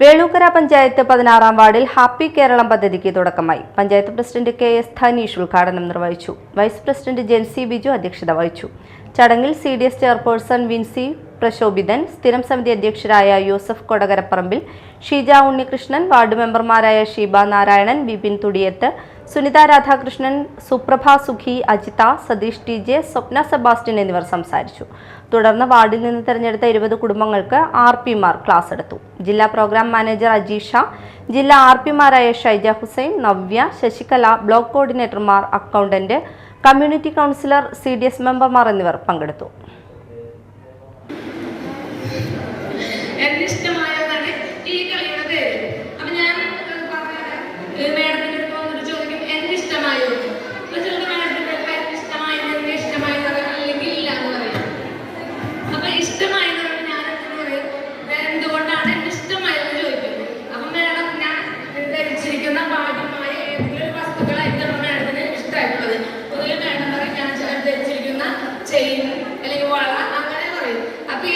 വേളൂക്കര പഞ്ചായത്ത് പതിനാറാം വാർഡിൽ ഹാപ്പി കേരളം പദ്ധതിക്ക് തുടക്കമായി. Panchayat president K S Dhanish ഉദ്ഘാടനം നിർവഹിച്ചു. വൈസ് പ്രസിഡന്റ് ജെൻസി ബിജു അധ്യക്ഷത വഹിച്ചു. ചടങ്ങിൽ C D S chairperson Vincy Prashobhithan സ്ഥിരം സമിതി അധ്യക്ഷരായ യൂസഫ് കൊടകരപ്പറമ്പിൽ ഷീജ ഉണ്ണികൃഷ്ണൻ വാർഡ് മെമ്പർമാരായ Sheeba Narayanan Bipin Thudiyath Sunitha Radhakrishnan Suprabha Sukhi Ajitha Satheesh T J Swapna Sebastian എന്നിവർ സംസാരിച്ചു. തുടർന്ന് വാർഡിൽ നിന്ന് തെരഞ്ഞെടുത്ത ഇരുപത് കുടുംബങ്ങൾക്ക് ആർ പിമാർ ക്ലാസ് എടുത്തു. ജില്ലാ പ്രോഗ്രാം മാനേജർ അജീഷ ജില്ലാ ആർ പിമാരായ Shaija Hussain Navya Sasikala block കോർഡിനേറ്റർമാർ accountant community counsellor C D S മെമ്പർമാർ എന്നിവർ പങ്കെടുത്തു. പൊതുവെ മേഡം പറയും ഞാൻ ധരിച്ചിരിക്കുന്ന ചെയിൻ അല്ലെങ്കിൽ വള അങ്ങനെ പറയും അപ്പൊ ഈ